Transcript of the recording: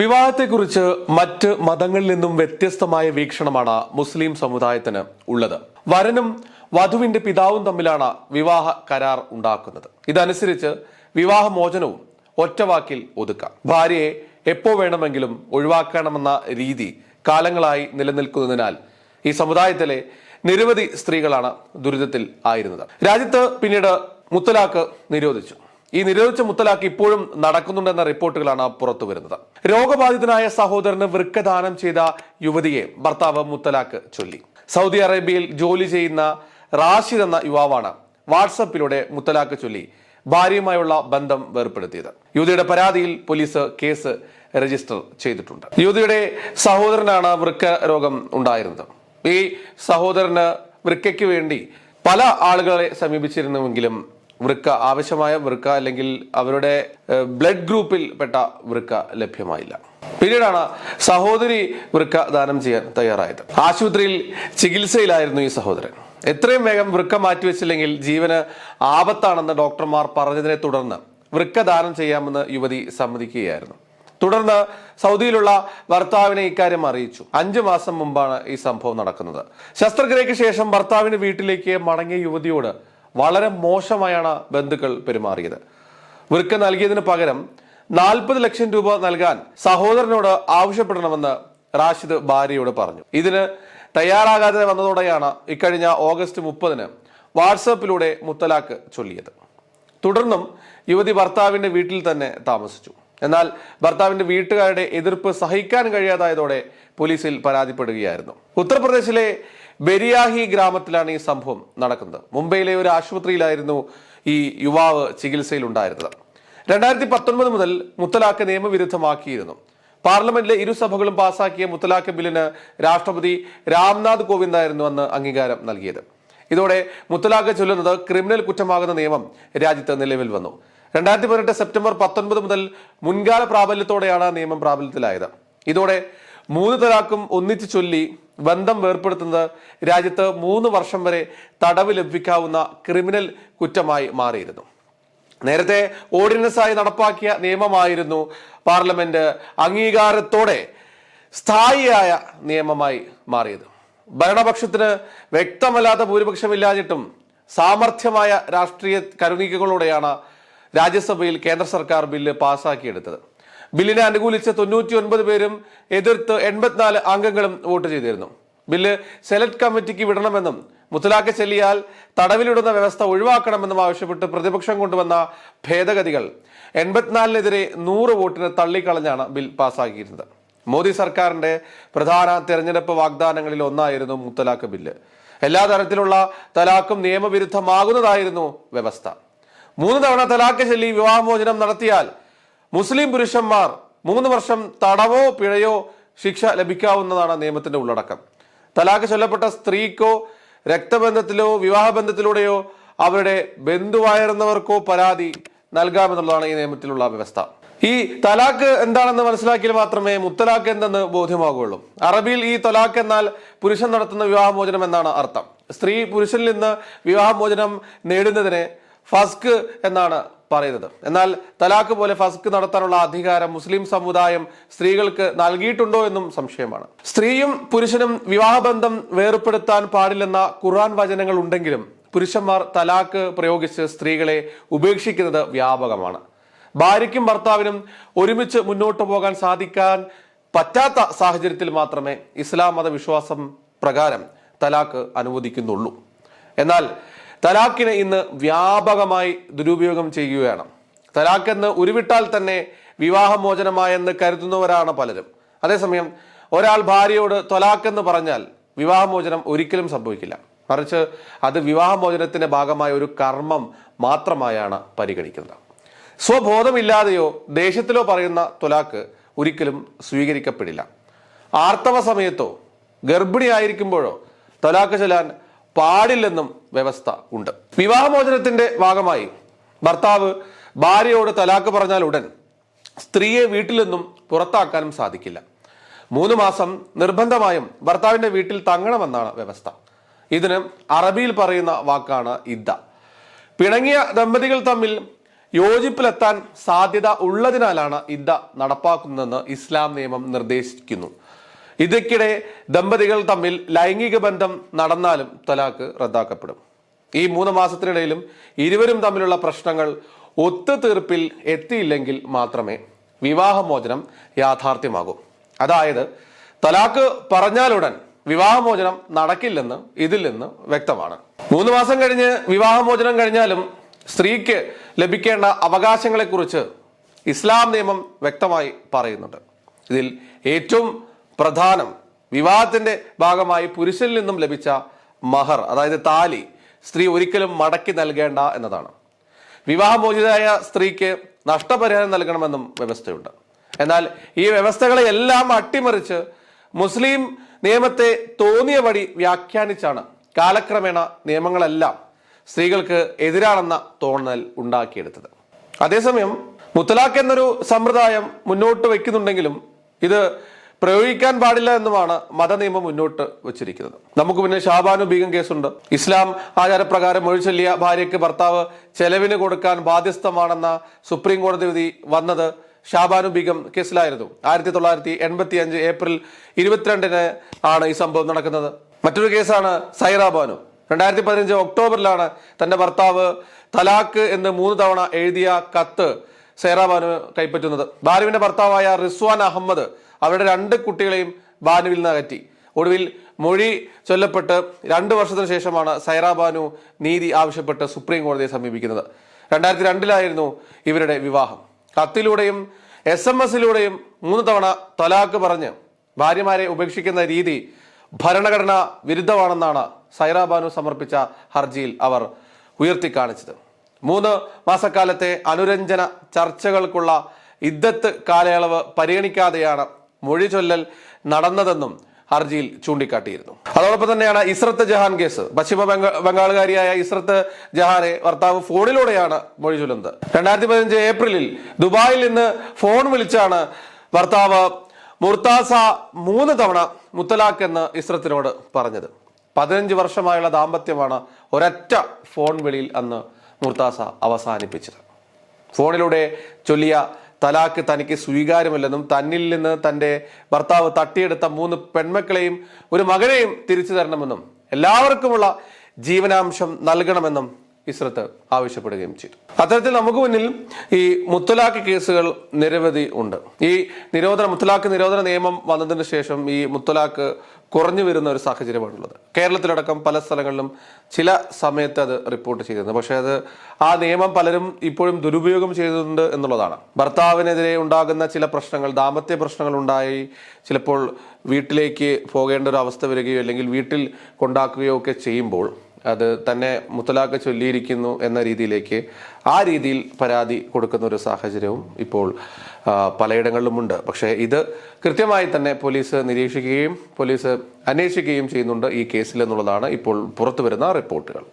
വിവാഹത്തെക്കുറിച്ച് മറ്റ് മതങ്ങളിൽ നിന്നും വ്യത്യസ്തമായ വീക്ഷണമാണ് മുസ്ലിം സമുദായത്തിന് ഉള്ളത്. വരനും വധുവിന്റെ പിതാവും തമ്മിലാണ് വിവാഹ കരാർ ഉണ്ടാക്കുന്നത്. ഇതനുസരിച്ച് വിവാഹമോചനവും ഒറ്റവാക്കിൽ ഒതുക്കാം. ഭാര്യയെ എപ്പോ വേണമെങ്കിലും ഒഴിവാക്കണമെന്ന രീതി കാലങ്ങളായി നിലനിൽക്കുന്നതിനാൽ ഈ സമുദായത്തിലെ നിരവധി സ്ത്രീകളാണ് ദുരിതത്തിൽ ആയിരുന്നത്. രാജ്യത്ത് പിന്നീട് മുത്തലാഖ് നിരോധിച്ചു. ഈ നിരോധിച്ച മുത്തലാഖ് ഇപ്പോഴും നടക്കുന്നുണ്ടെന്ന റിപ്പോർട്ടുകളാണ് പുറത്തു വരുന്നത്. രോഗബാധിതനായ സഹോദരന് വൃക്കദാനം ചെയ്ത യുവതിയെ ഭർത്താവ് മുത്തലാഖ് ചൊല്ലി. സൗദി അറേബ്യയിൽ ജോലി ചെയ്യുന്ന റാഷിദ് എന്ന യുവാവാണ് വാട്സപ്പിലൂടെ മുത്തലാഖ് ചൊല്ലി ഭാര്യയുമായുള്ള ബന്ധം വേർപ്പെടുത്തിയത്. യുവതിയുടെ പരാതിയിൽ പോലീസ് കേസ് രജിസ്റ്റർ ചെയ്തിട്ടുണ്ട്. യുവതിയുടെ സഹോദരനാണ് വൃക്ക രോഗം ഉണ്ടായിരുന്നത്. ഈ സഹോദരന് വൃക്കയ്ക്ക് വേണ്ടി പല ആളുകളെ സമീപിച്ചിരുന്നുവെങ്കിലും വൃക്ക ആവശ്യമായ വൃക്ക അല്ലെങ്കിൽ അവരുടെ ബ്ലഡ് ഗ്രൂപ്പിൽ പെട്ട വൃക്ക ലഭ്യമായില്ല. പിന്നീടാണ് സഹോദരി വൃക്ക ദാനം ചെയ്യാൻ തയ്യാറായത്. ആശുപത്രിയിൽ ചികിത്സയിലായിരുന്നു ഈ സഹോദരൻ. എത്രയും വേഗം വൃക്ക മാറ്റിവെച്ചില്ലെങ്കിൽ ജീവന് ആപത്താണെന്ന് ഡോക്ടർമാർ പറഞ്ഞതിനെ തുടർന്ന് വൃക്ക ദാനം ചെയ്യാമെന്ന് യുവതി സമ്മതിക്കുകയായിരുന്നു. തുടർന്ന് സൗദിയിലുള്ള ഭർത്താവിനെ ഇക്കാര്യം അറിയിച്ചു. അഞ്ചു മാസം മുമ്പാണ് ഈ സംഭവം നടക്കുന്നത്. ശസ്ത്രക്രിയയ്ക്ക് ശേഷം ഭർത്താവിന് വീട്ടിലേക്ക് മടങ്ങിയ യുവതിയോട് വളരെ മോശമായാണ് ബന്ധുക്കൾ പെരുമാറിയത്. വൃക്ക നൽകിയതിന് പകരം നാൽപ്പത് ലക്ഷം രൂപ നൽകാൻ സഹോദരനോട് ആവശ്യപ്പെടണമെന്ന് റാഷിദ് ഭാര്യയോട് പറഞ്ഞു. ഇതിന് തയ്യാറാകാതെ വന്നതോടെയാണ് ഇക്കഴിഞ്ഞ ഓഗസ്റ്റ് മുപ്പതിന് വാട്സാപ്പിലൂടെ മുത്തലാഖ് ചൊല്ലിയത്. തുടർന്നും യുവതി ഭർത്താവിന്റെ വീട്ടിൽ തന്നെ താമസിച്ചു. എന്നാൽ ഭർത്താവിന്റെ വീട്ടുകാരുടെ എതിർപ്പ് സഹിക്കാൻ കഴിയാതായതോടെ പോലീസിൽ പരാതിപ്പെടുകയായിരുന്നു. ഉത്തർപ്രദേശിലെ ബെരിയാഹി ഗ്രാമത്തിലാണ് ഈ സംഭവം നടക്കുന്നത്. മുംബൈയിലെ ഒരു ആശുപത്രിയിലായിരുന്നു ഈ യുവാവ് ചികിത്സയിലുണ്ടായിരുന്നത്. രണ്ടായിരത്തി പത്തൊൻപത് മുതൽ മുത്തലാഖ് നിയമവിരുദ്ധമാക്കിയിരുന്നു. പാർലമെന്റിലെ ഇരുസഭകളും പാസാക്കിയ മുത്തലാഖ് ബില്ലിന് രാഷ്ട്രപതി രാംനാഥ് കോവിന്ദായിരുന്നു അന്ന് അംഗീകാരം നൽകിയത്. ഇതോടെ മുത്തലാഖ് ചൊല്ലുന്നത് ക്രിമിനൽ കുറ്റമാകുന്ന നിയമം രാജ്യത്ത് നിലവിൽ വന്നു. രണ്ടായിരത്തി പതിനെട്ട് സെപ്റ്റംബർ പത്തൊൻപത് മുതൽ മുൻകാല പ്രാബല്യത്തോടെയാണ് നിയമം പ്രാബല്യത്തിലായത്. ഇതോടെ മൂന്ന് തലാക്കും ഒന്നിച്ചു ചൊല്ലി ബന്ധം വേർപ്പെടുത്തുന്നത് രാജ്യത്ത് മൂന്ന് വർഷം വരെ തടവ് ലഭിക്കാവുന്ന ക്രിമിനൽ കുറ്റമായി മാറിയിരുന്നു. നേരത്തെ ഓർഡിനൻസായി നടപ്പാക്കിയ നിയമമായിരുന്നു പാർലമെന്റ് അംഗീകാരത്തോടെ സ്ഥായിയായ നിയമമായി മാറിയത്. ഭരണപക്ഷത്തിന് വ്യക്തമല്ലാത്ത ഭൂരിപക്ഷമില്ലാഞ്ഞിട്ടും സാമർഥ്യമായ രാഷ്ട്രീയ കരുനീക്കങ്ങളോടെയാണ് രാജ്യസഭയിൽ കേന്ദ്ര സർക്കാർ ബില്ല് പാസാക്കിയെടുത്തത്. ബില്ലിനെ അനുകൂലിച്ച് തൊണ്ണൂറ്റി ഒൻപത് പേരും എതിർത്ത് എൺപത്തിനാല് അംഗങ്ങളും വോട്ട് ചെയ്തിരുന്നു. ബില്ല് സെലക്ട് കമ്മിറ്റിക്ക് വിടണമെന്നും മുത്തലാഖ് ചെല്ലിയാൽ തടവിലിടുന്ന വ്യവസ്ഥ ഒഴിവാക്കണമെന്നും ആവശ്യപ്പെട്ട് പ്രതിപക്ഷം കൊണ്ടുവന്ന ഭേദഗതികൾ എൺപത്തിനാലിനെതിരെ നൂറ് വോട്ടിന് തള്ളിക്കളഞ്ഞാണ് ബിൽ പാസ്സാക്കിയിരുന്നത്. മോദി സർക്കാരിന്റെ പ്രധാന തെരഞ്ഞെടുപ്പ് വാഗ്ദാനങ്ങളിൽ ഒന്നായിരുന്നു മുത്തലാഖ് ബില്ല്. എല്ലാ തരത്തിലുള്ള തലാഖും നിയമവിരുദ്ധമാകുന്നതായിരുന്നു വ്യവസ്ഥ. മൂന്ന് തവണ തലാഖ് ചൊല്ലി വിവാഹമോചനം നടത്തിയാൽ മുസ്ലിം പുരുഷന്മാർ മൂന്ന് വർഷം തടവോ പിഴയോ ശിക്ഷ ലഭിക്കാവുന്നതാണ് നിയമത്തിന്റെ ഉള്ളടക്കം. തലാഖ് ചൊല്ലപ്പെട്ട സ്ത്രീക്കോ രക്തബന്ധത്തിലോ വിവാഹബന്ധത്തിലൂടെയോ അവരുടെ ബന്ധുവായിരുന്നവർക്കോ പരാതി നൽകാമെന്നുള്ളതാണ് ഈ നിയമത്തിലുള്ള വ്യവസ്ഥ. ഈ തലാഖ് എന്താണെന്ന് മനസ്സിലാക്കിയാൽ മാത്രമേ മുത്തലാഖ് എന്തെന്ന് ബോധ്യമാകുള്ളൂ അറബിയിൽ ഈ തലാഖ് എന്നാൽ പുരുഷൻ നടത്തുന്ന വിവാഹമോചനം എന്നാണ് അർത്ഥം. സ്ത്രീ പുരുഷനിൽ നിന്ന് വിവാഹമോചനം നേടുന്നതിനെ ഫസ്ക് എന്നാണ് പറയുന്നത്. എന്നാൽ തലാഖ് പോലെ ഫസ്ക് നടത്താനുള്ള അധികാരം മുസ്ലിം സമുദായം സ്ത്രീകൾക്ക് നൽകിയിട്ടുണ്ടോ എന്നും സംശയമാണ്. സ്ത്രീയും പുരുഷനും വിവാഹബന്ധം വേർപ്പെടുത്താൻ പാടില്ലെന്ന ഖുർആൻ വചനങ്ങൾ ഉണ്ടെങ്കിലും പുരുഷന്മാർ തലാഖ് പ്രയോഗിച്ച് സ്ത്രീകളെ ഉപേക്ഷിക്കുന്നത് വ്യാപകമാണ്. ഭാര്യയ്ക്കും ഭർത്താവിനും ഒരുമിച്ച് മുന്നോട്ട് പോകാൻ സാധിക്കാൻ പറ്റാത്ത സാഹചര്യത്തിൽ മാത്രമേ ഇസ്ലാം മതവിശ്വാസം പ്രകാരം തലാഖ് അനുവദിക്കുന്നുള്ളൂ. എന്നാൽ തലാഖിനെ ഇന്ന് വ്യാപകമായി ദുരുപയോഗം ചെയ്യുകയാണ്. തലാഖ് എന്ന് ഉരുവിട്ടാൽ തന്നെ വിവാഹമോചനമായെന്ന് കരുതുന്നവരാണ് പലരും. അതേസമയം ഒരാൾ ഭാര്യയോട് തൊലാഖ് എന്ന് പറഞ്ഞാൽ വിവാഹമോചനം ഒരിക്കലും സംഭവിക്കില്ല. മറിച്ച് അത് വിവാഹമോചനത്തിന്റെ ഭാഗമായ ഒരു കർമ്മം മാത്രമായാണ് പരിഗണിക്കുന്നത്. സ്വബോധമില്ലാതെയോ ദേഷ്യത്തിലോ പറയുന്ന തൊലാക്ക് ഒരിക്കലും സ്വീകരിക്കപ്പെടില്ല. ആർത്തവ സമയത്തോ ഗർഭിണിയായിരിക്കുമ്പോഴോ തൊലാക്ക് ചൊല്ലാൻ പാടില്ലെന്നും വ്യവസ്ഥ ഉണ്ട്. വിവാഹമോചനത്തിന്റെ ഭാഗമായി ഭർത്താവ് ഭാര്യയോട് തലാക്ക് പറഞ്ഞാൽ ഉടൻ സ്ത്രീയെ വീട്ടിൽ നിന്നും പുറത്താക്കാനും സാധിക്കില്ല. മൂന്ന് മാസം നിർബന്ധമായും ഭർത്താവിന്റെ വീട്ടിൽ തങ്ങണമെന്നാണ് വ്യവസ്ഥ. ഇതിന് അറബിയിൽ പറയുന്ന വാക്കാണ് ഇദ്ദ. പിണങ്ങിയ ദമ്പതികൾ തമ്മിൽ യോജിപ്പിലെത്താൻ സാധ്യത ഉള്ളതിനാലാണ് ഇദ്ദ നടപ്പാക്കുന്നതെന്ന് ഇസ്ലാം നിയമം നിർദ്ദേശിക്കുന്നു. ഇതിക്കിടെ ദമ്പതികൾ തമ്മിൽ ലൈംഗിക ബന്ധം നടന്നാലും തലാക്ക് റദ്ദാക്കപ്പെടും. ഈ മൂന്ന് മാസത്തിനിടയിലും ഇരുവരും തമ്മിലുള്ള പ്രശ്നങ്ങൾ ഒത്തുതീർപ്പിൽ എത്തിയില്ലെങ്കിൽ മാത്രമേ വിവാഹമോചനം യാഥാർത്ഥ്യമാകൂ. അതായത് തലാക്ക് പറഞ്ഞാലുടൻ വിവാഹമോചനം നടക്കില്ലെന്ന് ഇതിൽ നിന്ന് വ്യക്തമാണ്. മൂന്ന് മാസം കഴിഞ്ഞ് വിവാഹമോചനം കഴിഞ്ഞാലും സ്ത്രീക്ക് ലഭിക്കേണ്ട അവകാശങ്ങളെക്കുറിച്ച് ഇസ്ലാം നിയമം വ്യക്തമായി പറയുന്നുണ്ട്. ഇതിൽ ഏറ്റവും പ്രധാനം വിവാഹത്തിന്റെ ഭാഗമായി പുരുഷനിൽ നിന്നും ലഭിച്ച മഹർ അതായത് താലി സ്ത്രീ ഒരിക്കലും മടക്കി നൽകേണ്ട എന്നതാണ്. വിവാഹമോചിതയായ സ്ത്രീക്ക് നഷ്ടപരിഹാരം നൽകണമെന്നും വ്യവസ്ഥയുണ്ട്. എന്നാൽ ഈ വ്യവസ്ഥകളെ എല്ലാം അട്ടിമറിച്ച് മുസ്ലിം നിയമത്തെ തോന്നിയ വഴി വ്യാഖ്യാനിച്ചാണ് കാലക്രമേണ നിയമങ്ങളെല്ലാം സ്ത്രീകൾക്ക് എതിരാണെന്ന തോന്നൽ ഉണ്ടാക്കിയെടുത്തത്. അതേസമയം മുത്തലാഖ് എന്നൊരു സമ്പ്രദായം മുന്നോട്ട് വയ്ക്കുന്നുണ്ടെങ്കിലും ഇത് പ്രയോഗിക്കാൻ പാടില്ല എന്നുമാണ് മതനിയമം മുന്നോട്ട് വെച്ചിരിക്കുന്നത്. നമുക്ക് പിന്നെ ഷാബാനു ബീഗം കേസുണ്ട്. ഇസ്ലാം ആചാരപ്രകാരം ഒഴിച്ചൊല്ലിയ ചൊല്ലിയ ഭാര്യയ്ക്ക് ഭർത്താവ് ചെലവിന് കൊടുക്കാൻ ബാധ്യസ്ഥമാണെന്ന സുപ്രീം കോടതി വിധി വന്നത് ഷാബാനു ബീഗം കേസിലായിരുന്നു. ആയിരത്തി തൊള്ളായിരത്തി എൺപത്തി അഞ്ച് ഏപ്രിൽ ഇരുപത്തിരണ്ടിന് ആണ് ഈ സംഭവം നടക്കുന്നത്. മറ്റൊരു കേസാണ് സൈറാബാനു രണ്ടായിരത്തി പതിനഞ്ച് ഒക്ടോബറിലാണ് തന്റെ ഭർത്താവ് തലാക്ക് എന്ന് മൂന്ന് തവണ എഴുതിയ കത്ത് സൈറാബാനു കൈപ്പറ്റുന്നത്. ബാനുവിന്റെ ഭർത്താവായ റിസ്വാൻ അഹമ്മദ് അവരുടെ രണ്ട് കുട്ടികളെയും ബാനുവിൽ നിന്ന് അകറ്റി. ഒടുവിൽ മൊഴി ചൊല്ലപ്പെട്ട് രണ്ട് വർഷത്തിന് ശേഷമാണ് സൈറ ബാനു നീതി ആവശ്യപ്പെട്ട് സുപ്രീം കോടതിയെ സമീപിക്കുന്നത്. രണ്ടായിരത്തി രണ്ടിലായിരുന്നു ഇവരുടെ വിവാഹം. കത്തിലൂടെയും എസ് എം എസിലൂടെയും മൂന്ന് തവണ തലാക്ക് പറഞ്ഞ് ഭാര്യമാരെ ഉപേക്ഷിക്കുന്ന രീതി ഭരണഘടന വിരുദ്ധമാണെന്നാണ് സൈറ ബാനു സമർപ്പിച്ച ഹർജിയിൽ അവർ ഉയർത്തിക്കാണിച്ചത്. മൂന്ന് മാസക്കാലത്തെ അനുരഞ്ജന ചർച്ചകൾക്കുള്ള ഇദ്ദത്ത് കാലയളവ് പരിഗണിക്കാതെയാണ് മൊഴി ചൊല്ലൽ നടന്നതെന്നും ഹർജിയിൽ ചൂണ്ടിക്കാട്ടിയിരുന്നു. അതോടൊപ്പം തന്നെയാണ് ഇസ്രത്ത് ജഹാൻ കേസ്. പശ്ചിമ ബംഗാ ബംഗാളുകാരിയായ ഇസ്രത്ത് ജഹാനെ ഭർത്താവ് ഫോണിലൂടെയാണ് മൊഴി ചൊല്ലുന്നത് രണ്ടായിരത്തി പതിനഞ്ച് ഏപ്രിലിൽ ദുബായിൽ നിന്ന് ഫോൺ വിളിച്ചാണ് ഭർത്താവ് മുർത്താസ മൂന്ന് തവണ മുത്തലാഖ് എന്ന് ഇസ്രത്തിനോട് പറഞ്ഞത്. പതിനഞ്ച് വർഷമായുള്ള ദാമ്പത്യമാണ് ഒരൊറ്റ ഫോൺ വിളിയിൽ അന്ന് മുർത്താസ അവസാനിപ്പിച്ചത്. ഫോണിലൂടെ ചൊല്ലിയ തലാക്ക് തനിക്ക് സ്വീകാര്യമല്ലെന്നും തന്നിൽ നിന്ന് തന്റെ ഭർത്താവ് തട്ടിയെടുത്ത മൂന്ന് പെൺമക്കളെയും ഒരു മകനെയും തിരിച്ചു തരണമെന്നും എല്ലാവർക്കുമുള്ള ജീവനാംശം നൽകണമെന്നും ഇസ്രത്ത് ആവശ്യപ്പെടുകയും ചെയ്തു. അത്തരത്തിൽ നമുക്ക് മുന്നിൽ ഈ മുത്തലാഖ് കേസുകൾ നിരവധി ഉണ്ട്. ഈ നിരോധന മുത്തലാഖ് നിരോധന നിയമം വന്നതിന് ശേഷം ഈ മുത്തലാഖ് കുറഞ്ഞു വരുന്ന ഒരു സാഹചര്യമാണുള്ളത്. കേരളത്തിലടക്കം പല സ്ഥലങ്ങളിലും ചില സമയത്ത് അത് റിപ്പോർട്ട് ചെയ്തിരുന്നു. പക്ഷേ അത് ആ നിയമം പലരും ഇപ്പോഴും ദുരുപയോഗം ചെയ്തിട്ടുണ്ട് എന്നുള്ളതാണ്. ഭർത്താവിനെതിരെ ഉണ്ടാകുന്ന ചില പ്രശ്നങ്ങൾ ദാമ്പത്യ പ്രശ്നങ്ങൾ ഉണ്ടായി. ചിലപ്പോൾ വീട്ടിലേക്ക് പോകേണ്ട ഒരു അവസ്ഥ വരികയോ അല്ലെങ്കിൽ വീട്ടിൽ കൊണ്ടാക്കുകയോ ഒക്കെ ചെയ്യുമ്പോൾ അത് തന്നെ മുത്തലാഖ് ചൊല്ലിയിരിക്കുന്നു എന്ന രീതിയിലേക്ക് ആ രീതിയിൽ പരാതി കൊടുക്കുന്ന ഒരു സാഹചര്യവും ഇപ്പോൾ പലയിടങ്ങളിലുമുണ്ട്. പക്ഷേ ഇത് കൃത്യമായി തന്നെ പോലീസ് നിരീക്ഷിക്കുകയും പോലീസ് അന്വേഷിക്കുകയും ചെയ്യുന്നുണ്ട് ഈ കേസിൽ എന്നുള്ളതാണ് ഇപ്പോൾ പുറത്തു വരുന്ന റിപ്പോർട്ടുകൾ.